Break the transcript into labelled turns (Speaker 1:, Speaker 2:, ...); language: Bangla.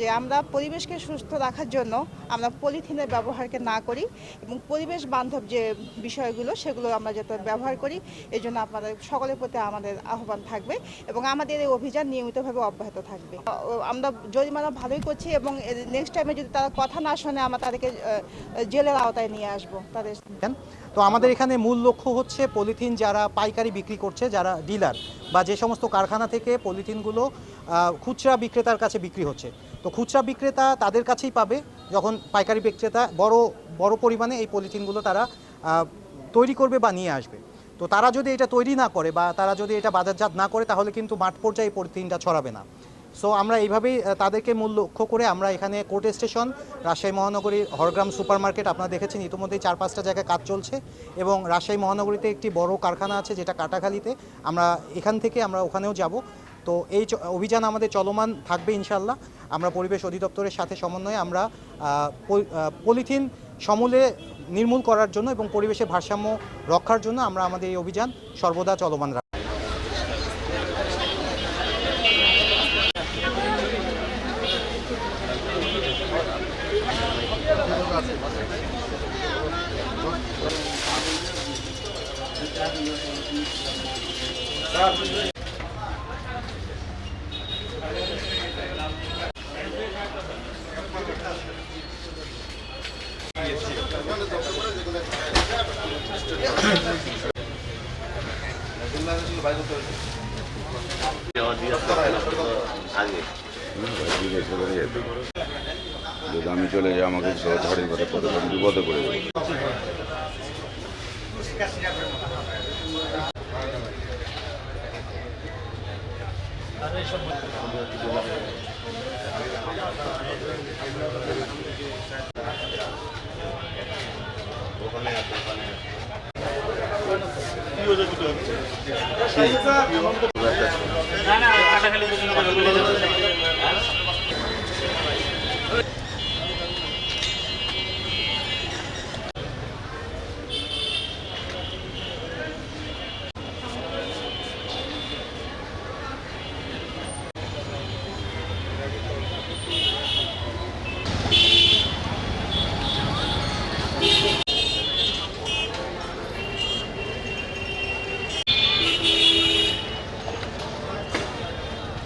Speaker 1: যে আমরা পরিবেশকে সুস্থ রাখার জন্য আমরা পলিথিনের ব্যবহারকে না করি এবং পরিবেশ বান্ধব যে বিষয়গুলো, সেগুলো আমরা যাতে ব্যবহার করি এই জন্য আপনাদের সকলের প্রতি আমাদের আহ্বান থাকবে এবং আমাদের এই অভিযান নিয়মিতভাবে অব্যাহত থাকবে। আমরা জরিমানা ভালোই করছি এবং নেক্সট টাইমে যদি তারা কথা না শোনে, আমরা তাদেরকে জেলের আওতায় নিয়ে আসব তাদের।
Speaker 2: তো আমাদের এখানে মূল লক্ষ্য হচ্ছে পলিথিন যারা পাইকারি বিক্রি করছে, যারা ডিলার বা যে সমস্ত কারখানা থেকে পলিথিনগুলো খুচরা বিক্রেতার কাছে বিক্রি হচ্ছে। তো খুচরা বিক্রেতা তাদের কাছেই পাবে যখন পাইকারি বিক্রেতা বড় বড় পরিমাণে এই পলিথিনগুলো তারা তৈরি করবে বা নিয়ে আসবে। তো তারা যদি এটা তৈরি না করে বা তারা যদি এটা বাজারজাত না করে তাহলে কিন্তু মাঠ পর্যায়ে পলিথিনটা ছড়াবে না। সো আমরা এইভাবেই তাদেরকে মূল লক্ষ্য করে আমরা এখানে কোর্ট স্টেশন, রাজশাহী মহানগরীর হরগ্রাম সুপার মার্কেট আপনারা দেখেছেন, ইতিমধ্যেই চার পাঁচটা জায়গায় কাজ চলছে এবং রাজশাহী মহানগরীতে একটি বড় কারখানা আছে যেটা কাটাখালীতে। আমরা এখান থেকে আমরা ওখানেও যাব। তো এই অভিযান আমাদের চলমান থাকবে ইনশাল্লাহ আমরা পরিবেশ অধিদপ্তরের সাথে সমন্বয়ে আমরা পলিথিন সমূলে নির্মূল করার জন্য এবং পরিবেশের ভারসাম্য রক্ষার জন্য আমরা আমাদের এই অভিযান সর্বদা চলমান রাখব
Speaker 3: জিজ্ঞেস করে যদি আমি চলে যাই আমাকে ঝড়ের কথা কত বিপদে পড়ে না না